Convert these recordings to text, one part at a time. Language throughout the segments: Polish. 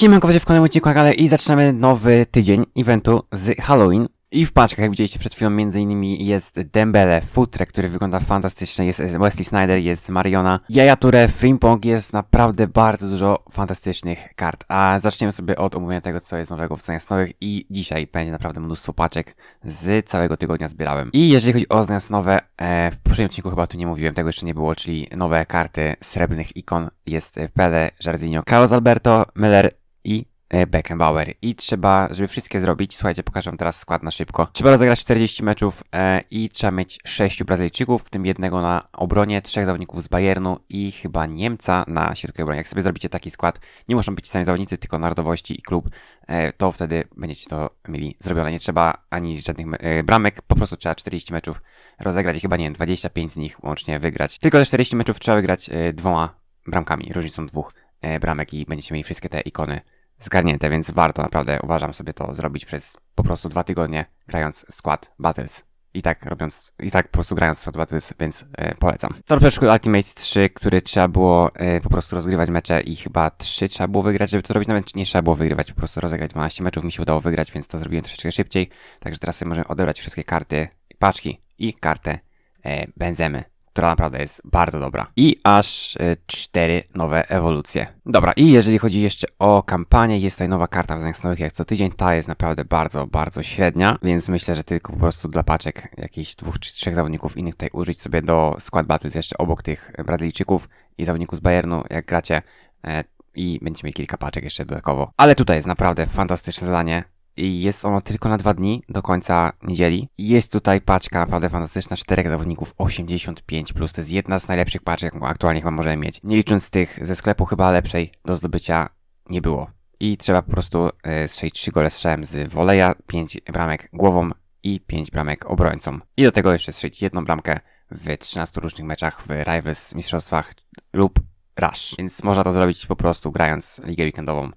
Siemanko, w kolejnym odcinku ale i zaczynamy nowy tydzień eventu z Halloween. I w paczkach, jak widzieliście przed chwilą, między innymi jest Dembele, Futre, który wygląda fantastycznie, jest Wesley Snyder, jest Mariona, Yaya Toure, Frimpong, jest naprawdę bardzo dużo fantastycznych kart. A zaczniemy sobie od omówienia tego, co jest nowego w cenach nowych i dzisiaj będzie naprawdę mnóstwo paczek z całego tygodnia zbierałem. I jeżeli chodzi o zamiast nowe, e, w poprzednim odcinku chyba tu nie mówiłem, tego jeszcze nie było, czyli nowe karty srebrnych ikon jest Pele, Jarzinho, Carlos Alberto, Müller i e, Beckenbauer. I trzeba, żeby wszystkie zrobić, słuchajcie, pokażę wam teraz skład na szybko. Trzeba rozegrać 40 meczów e, i trzeba mieć 6 Brazylijczyków, w tym jednego na obronie, trzech zawodników z Bayernu i chyba Niemca na środku obronie. Jak sobie zrobicie taki skład, nie muszą być sami zawodnicy, tylko narodowości i klub, e, to wtedy będziecie to mieli zrobione. Nie trzeba ani żadnych bramek, po prostu trzeba 40 meczów rozegrać i chyba, nie wiem, 25 z nich łącznie wygrać. Tylko te 40 meczów trzeba wygrać dwoma bramkami, różnicą dwóch bramek i będziecie mieli wszystkie te ikony zgarnięte, więc warto naprawdę, uważam sobie to zrobić przez po prostu dwa tygodnie grając skład Battles. I tak robiąc, i tak po prostu grając skład Battles, więc e, polecam. To przeszkód Ultimate 3, który trzeba było e, po prostu rozgrywać mecze i chyba 3 trzeba było wygrać, żeby to zrobić, nawet nie trzeba było wygrywać, po prostu rozegrać 12 meczów, mi się udało wygrać, więc to zrobiłem troszeczkę szybciej. Także teraz sobie możemy odebrać wszystkie karty, paczki i kartę e, Benzemy która naprawdę jest bardzo dobra. I aż y, cztery nowe ewolucje. Dobra, i jeżeli chodzi jeszcze o kampanię, jest tutaj nowa karta w zamiast nowych jak co tydzień. Ta jest naprawdę bardzo, bardzo średnia, więc myślę, że tylko po prostu dla paczek jakichś dwóch czy trzech zawodników innych tutaj użyć sobie do Squad Battles jeszcze obok tych Brazylijczyków i zawodników z Bayernu, jak gracie. E, i będziecie mieli kilka paczek jeszcze dodatkowo. Ale tutaj jest naprawdę fantastyczne zadanie jest ono tylko na dwa dni do końca niedzieli. Jest tutaj paczka naprawdę fantastyczna, czterech zawodników 85+, plus. to jest jedna z najlepszych paczek, jaką aktualnie chyba możemy mieć. Nie licząc tych ze sklepu chyba lepszej do zdobycia nie było. I trzeba po prostu y, strzelić 3 gole strzałem z woleja, 5 bramek głową i 5 bramek obrońcą. I do tego jeszcze strzelić jedną bramkę w 13 różnych meczach w Rivals mistrzostwach lub Rush. Więc można to zrobić po prostu grając ligę weekendową,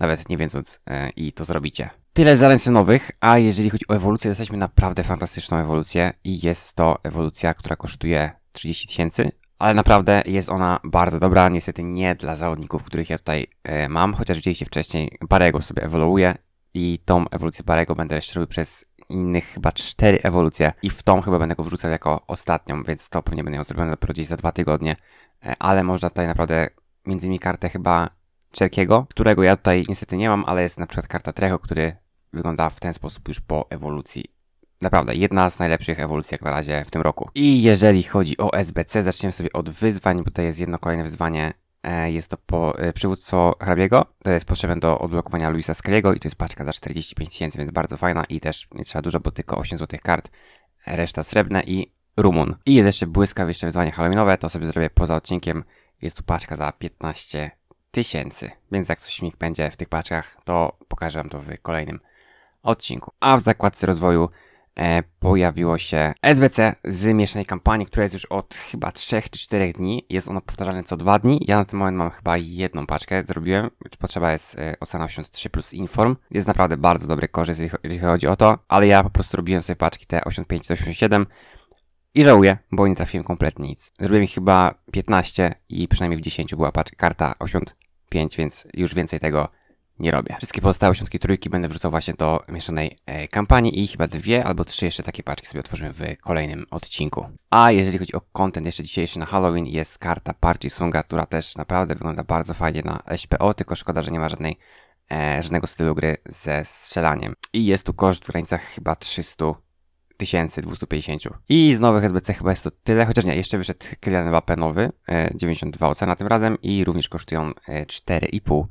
nawet nie wiedząc y, i to zrobicie. Tyle zadań nowych, a jeżeli chodzi o ewolucję, jesteśmy naprawdę fantastyczną ewolucję i jest to ewolucja, która kosztuje 30 tysięcy, ale naprawdę jest ona bardzo dobra, niestety nie dla zawodników, których ja tutaj e, mam, chociaż widzieliście wcześniej, Barego sobie ewoluuje i tą ewolucję Barego będę jeszcze robił przez innych chyba cztery ewolucje i w tą chyba będę go wrzucał jako ostatnią, więc to pewnie będę ją zrobiony dopiero gdzieś za dwa tygodnie, e, ale można tutaj naprawdę między innymi kartę chyba Czerkiego, którego ja tutaj niestety nie mam, ale jest na przykład karta Trecho, który wygląda w ten sposób już po ewolucji. Naprawdę, jedna z najlepszych ewolucji jak na razie w tym roku. I jeżeli chodzi o SBC, zaczniemy sobie od wyzwań, bo to jest jedno kolejne wyzwanie. E, jest to po e, przywódco hrabiego, to jest potrzebne do odblokowania Luisa Skaliego i to jest paczka za 45 tysięcy, więc bardzo fajna i też nie trzeba dużo, bo tylko 8 złotych kart, reszta srebrne i Rumun. I jest jeszcze błyskawiczne wyzwanie halloweenowe, to sobie zrobię poza odcinkiem. Jest tu paczka za 15 tysięcy, więc jak coś mi będzie w tych paczkach, to pokażę wam to w kolejnym odcinku. A w zakładce rozwoju e, pojawiło się SBC z mieszanej kampanii, która jest już od chyba 3 czy 4 dni. Jest ono powtarzane co 2 dni. Ja na ten moment mam chyba jedną paczkę, zrobiłem. Potrzeba jest e, ocena 83 plus inform. Jest naprawdę bardzo dobry korzyść, jeżeli chodzi o to, ale ja po prostu robiłem sobie paczki te 85 87 i żałuję, bo nie trafiłem kompletnie nic. Zrobiłem ich chyba 15 i przynajmniej w 10 była paczka, karta 85, więc już więcej tego nie robię. Wszystkie pozostałe osiądki trójki będę wrzucał właśnie do mieszanej e, kampanii i chyba dwie albo trzy jeszcze takie paczki sobie otworzymy w kolejnym odcinku. A jeżeli chodzi o content jeszcze dzisiejszy na Halloween jest karta Party Sunga, która też naprawdę wygląda bardzo fajnie na SPO, tylko szkoda, że nie ma żadnej e, żadnego stylu gry ze strzelaniem. I jest tu koszt w granicach chyba 300 tysięcy 250. I z nowych SBC chyba jest to tyle, chociaż nie, jeszcze wyszedł Kylian Mbappé nowy, e, 92 ocena tym razem i również kosztują e, 4,5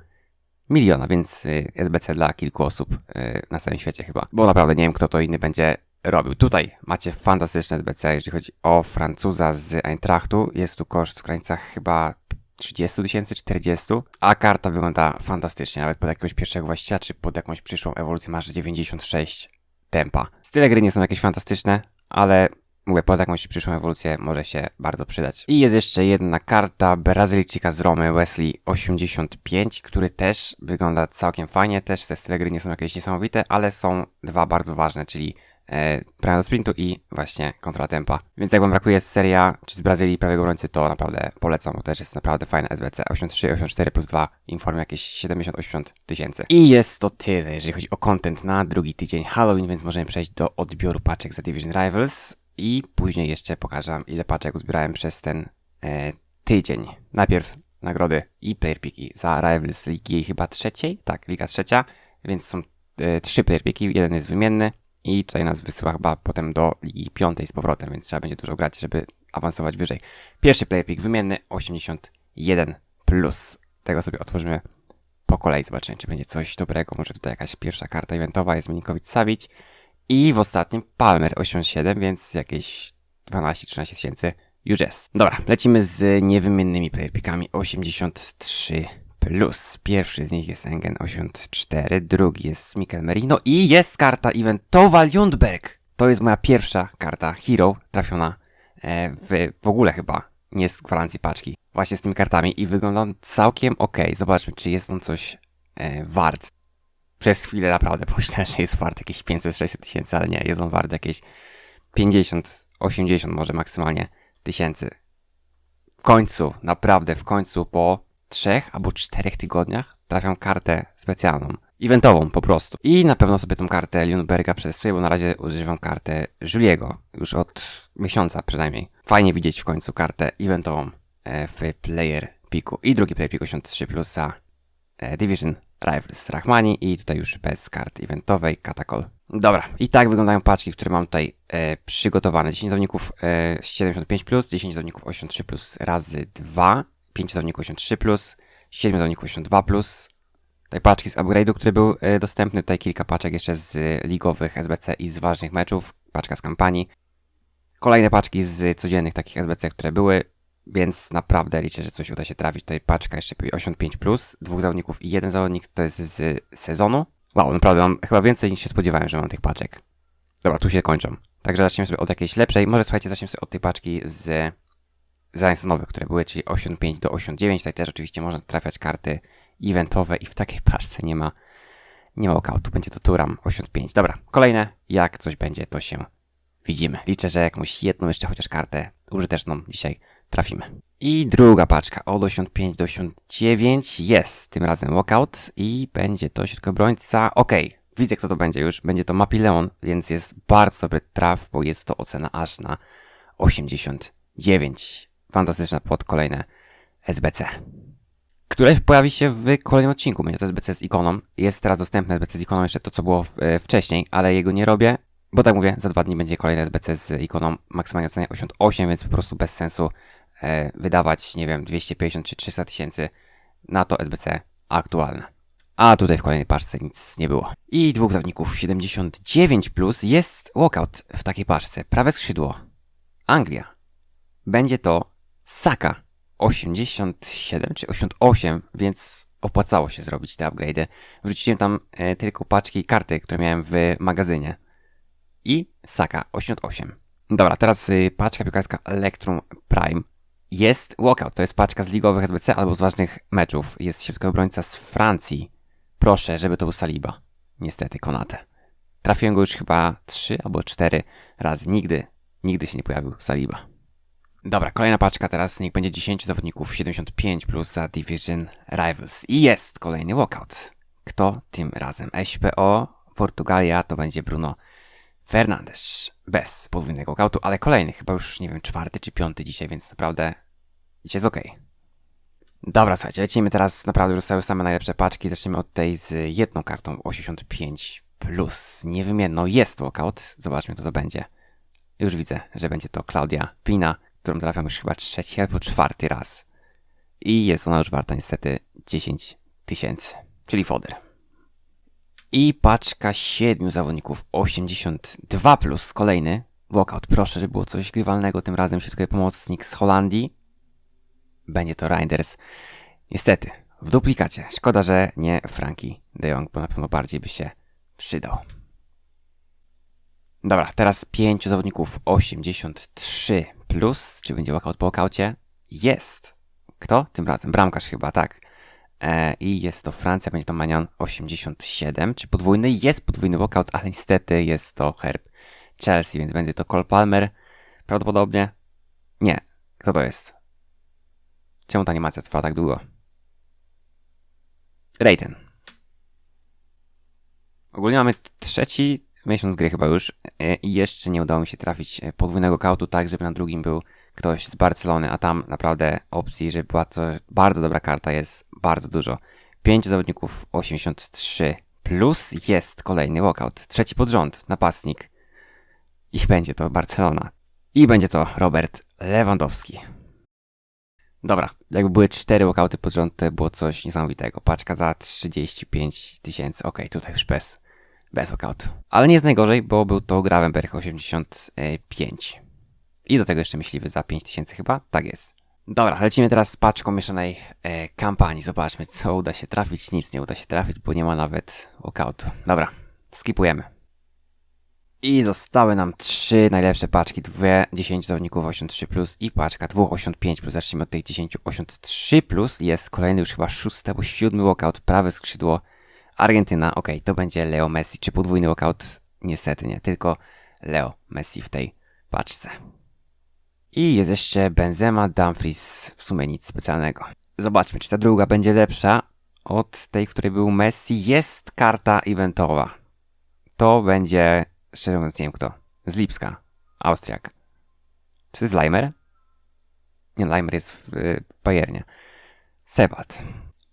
miliona, więc y, SBC dla kilku osób y, na całym świecie chyba. Bo naprawdę nie wiem, kto to inny będzie robił. Tutaj macie fantastyczne SBC, jeżeli chodzi o Francuza z Eintrachtu. Jest tu koszt w granicach chyba 30 tysięcy, 40, a karta wygląda fantastycznie, nawet pod jakiegoś pierwszego właściciela, czy pod jakąś przyszłą ewolucję masz 96 tempa. Style gry nie są jakieś fantastyczne, ale mówię, pod jakąś przyszłą ewolucję może się bardzo przydać. I jest jeszcze jedna karta Brazylijczyka z Romy, Wesley 85, który też wygląda całkiem fajnie. Też te style gry nie są jakieś niesamowite, ale są dwa bardzo ważne, czyli e, prawa do sprintu i właśnie kontrola tempa. Więc jak wam brakuje z seria, czy z Brazylii prawego obrońcy, to naprawdę polecam, bo też jest naprawdę fajne SBC. 83, 84 plus 2, inform jakieś 70-80 tysięcy. I jest to tyle, jeżeli chodzi o content na drugi tydzień Halloween, więc możemy przejść do odbioru paczek za Division Rivals i później jeszcze pokażę ile paczek uzbierałem przez ten e, tydzień. Najpierw nagrody i player picki za Rivals Ligi chyba trzeciej, tak, Liga trzecia, więc są e, trzy player picki, jeden jest wymienny i tutaj nas wysyła chyba potem do Ligi piątej z powrotem, więc trzeba będzie dużo grać, żeby awansować wyżej. Pierwszy player pick wymienny 81 plus. Tego sobie otworzymy po kolei, zobaczymy czy będzie coś dobrego, może tutaj jakaś pierwsza karta eventowa jest Minikowicz Savic i w ostatnim Palmer 87, więc jakieś 12-13 tysięcy już jest. Dobra, lecimy z niewymiennymi playerpickami 83 plus. Pierwszy z nich jest Engen 84, drugi jest Mikel Merino i jest karta eventowa Lundberg. To jest moja pierwsza karta Hero trafiona e, w, w ogóle chyba, nie z gwarancji paczki. Właśnie z tymi kartami i wygląda on całkiem ok. Zobaczmy, czy jest on coś e, wart. Przez chwilę naprawdę pomyślałem, że jest wart jakieś 500-600 tysięcy, ale nie, jest on wart jakieś 50-80 może maksymalnie tysięcy. W końcu, naprawdę w końcu po trzech albo czterech tygodniach trafiam kartę specjalną. Eventową po prostu. I na pewno sobie tą kartę Lundberga przetestuję, bo na razie używam kartę Juliego. Już od miesiąca przynajmniej. Fajnie widzieć w końcu kartę eventową e, w player piku. I drugi player pick 83 plus za e, Division Rivals Rahmani i tutaj już bez kart eventowej Katakol. Dobra, i tak wyglądają paczki, które mam tutaj e, przygotowane. 10 zawodników e, 75 plus, 10 zawodników 83 plus razy 2, 5 zawodników 83 plus, 7 zawodników 82 plus. Tutaj paczki z upgrade'u, który był e, dostępny. Tutaj kilka paczek jeszcze z ligowych SBC i z ważnych meczów. Paczka z kampanii. Kolejne paczki z codziennych takich SBC, które były. Więc naprawdę liczę, że coś uda się trafić. Tutaj paczka jeszcze 85 plus, dwóch zawodników i jeden zawodnik, to jest z sezonu. Wow, naprawdę mam chyba więcej niż się spodziewałem, że mam tych paczek. Dobra, tu się kończą. Także zaczniemy sobie od jakiejś lepszej. Może słuchajcie, zaczniemy sobie od tej paczki z nowych, które były, czyli 85 do 89. Tutaj też oczywiście można trafiać karty eventowe i w takiej paczce nie ma nie ma okautu. Będzie to Turam 85. Dobra, kolejne. Jak coś będzie, to się widzimy. Liczę, że jakąś jedną jeszcze chociaż kartę użyteczną dzisiaj trafimy. I druga paczka od 85 do 89 jest tym razem walkout i będzie to środkobrońca. Ok, widzę kto to będzie już. Będzie to Mapileon, więc jest bardzo dobry traf, bo jest to ocena aż na 89. Fantastyczna pod kolejne SBC. Które pojawi się w kolejnym odcinku. Będzie to SBC z ikoną. Jest teraz dostępne SBC z ikoną jeszcze to, co było e, wcześniej, ale jego nie robię. Bo tak mówię, za dwa dni będzie kolejne SBC z ikoną maksymalnie ocenie 88, więc po prostu bez sensu e, wydawać, nie wiem, 250 czy 300 tysięcy na to SBC aktualne. A tutaj w kolejnej paczce nic nie było. I dwóch zawodników 79 plus jest walkout w takiej paczce. Prawe skrzydło. Anglia. Będzie to Saka 87 czy 88, więc opłacało się zrobić te upgrade'y. Wrzuciłem tam e, tylko paczki i karty, które miałem w magazynie. I Saka 88. Dobra, teraz y, paczka piłkarska Electrum Prime. Jest walkout, to jest paczka z ligowych SBC albo z ważnych meczów. Jest środkowy obrońca z Francji. Proszę, żeby to był Saliba. Niestety, Konate. Trafiłem go już chyba 3 albo 4 razy. Nigdy, nigdy się nie pojawił Saliba. Dobra, kolejna paczka teraz. Niech będzie 10 zawodników 75 plus za Division Rivals. I jest kolejny walkout. Kto tym razem? SPO, Portugalia to będzie Bruno Fernandes. Bez podwójnego walkoutu, ale kolejny. Chyba już, nie wiem, czwarty czy piąty dzisiaj, więc naprawdę dzisiaj jest ok. Dobra, słuchajcie, lecimy teraz. Naprawdę już zostały same najlepsze paczki. Zaczniemy od tej z jedną kartą 85 plus. Niewymienną jest walkout. Zobaczmy, co to będzie. Już widzę, że będzie to Claudia Pina, którą trafiam już chyba trzeci albo czwarty raz. I jest ona już warta niestety 10 tysięcy, czyli foder. I paczka siedmiu zawodników 82 plus kolejny walkout. Proszę, żeby było coś grywalnego tym razem. Środkowy pomocnik z Holandii. Będzie to Reinders. Niestety, w duplikacie. Szkoda, że nie Frankie de Jong, bo na pewno bardziej by się przydał. Dobra, teraz pięciu zawodników 83 plus, czy będzie walkout po walkoutie? Jest. Kto? Tym razem bramkarz chyba, tak. E, I jest to Francja, będzie to Manion 87, czy podwójny? Jest podwójny walkout, ale niestety jest to herb Chelsea, więc będzie to Cole Palmer. Prawdopodobnie. Nie. Kto to jest? Czemu ta animacja trwa tak długo? Rayten. Ogólnie mamy trzeci miesiąc gry chyba już e, i jeszcze nie udało mi się trafić e, podwójnego kautu tak, żeby na drugim był ktoś z Barcelony, a tam naprawdę opcji, żeby była to bardzo dobra karta jest bardzo dużo. 5 zawodników 83 plus jest kolejny walkout, trzeci pod rząd, napastnik i będzie to Barcelona i będzie to Robert Lewandowski. Dobra, jakby były cztery walkouty pod rząd, to było coś niesamowitego. Paczka za 35 tysięcy, okej, tutaj już bez, bez walkoutu. Ale nie jest najgorzej, bo był to Gravenberg 85. I do tego jeszcze myśliwy za 5000 chyba? Tak jest. Dobra, lecimy teraz z paczką mieszanej e, kampanii. Zobaczmy, co uda się trafić. Nic nie uda się trafić, bo nie ma nawet walkoutu. Dobra, skipujemy. I zostały nam trzy najlepsze paczki. Dwie 10 zawodników 83 plus i paczka dwóch 85 plus. Zacznijmy od tych 10 83 plus. Jest kolejny już chyba szósty albo siódmy walkout. Prawe skrzydło Argentyna. Ok, to będzie Leo Messi. Czy podwójny walkout? Niestety nie, tylko Leo Messi w tej paczce. I jest jeszcze Benzema Dumfries. W sumie nic specjalnego. Zobaczmy, czy ta druga będzie lepsza od tej, w której był Messi. Jest karta eventowa. To będzie, szczerze mówiąc, nie wiem kto. Z Lipska. Austriak. Czy to jest Leimer? Nie, Leimer jest w, w Bayernie. Sebald.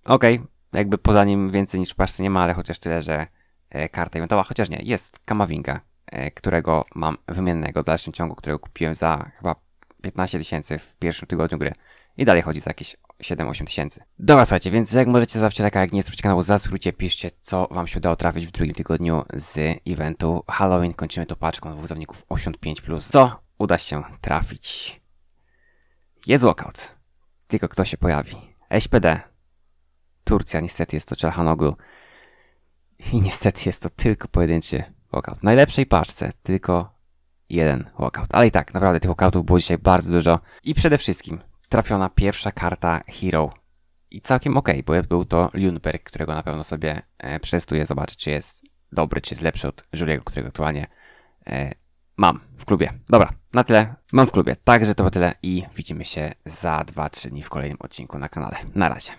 Okej, jakby poza nim więcej niż w paczce nie ma, ale chociaż tyle, że e, karta eventowa, chociaż nie, jest Kamavinga, e, którego mam wymiennego w dalszym ciągu, którego kupiłem za chyba 15 tysięcy w pierwszym tygodniu gry. I dalej chodzi za jakieś 7-8 tysięcy. Dobra, słuchajcie, więc jak możecie zostawcie lajka, jak nie subskrypcie kanału, zasubskrybujcie, piszcie, co wam się udało trafić w drugim tygodniu z eventu Halloween. Kończymy to paczką dwóch zawodników 85+. Co uda się trafić? Jest walkout. Tylko kto się pojawi? SPD. Turcja, niestety jest to Czelhanoglu. I niestety jest to tylko pojedynczy walkout. W najlepszej paczce tylko jeden walkout. Ale i tak, naprawdę tych walkoutów było dzisiaj bardzo dużo. I przede wszystkim trafiona pierwsza karta Hero. I całkiem okej, bo był to Lundberg, którego na pewno sobie e, przetestuję, zobaczę czy jest dobry, czy jest lepszy od Juliego, którego aktualnie e, mam w klubie. Dobra, na tyle mam w klubie. Także to było tyle i widzimy się za 2-3 dni w kolejnym odcinku na kanale. Na razie.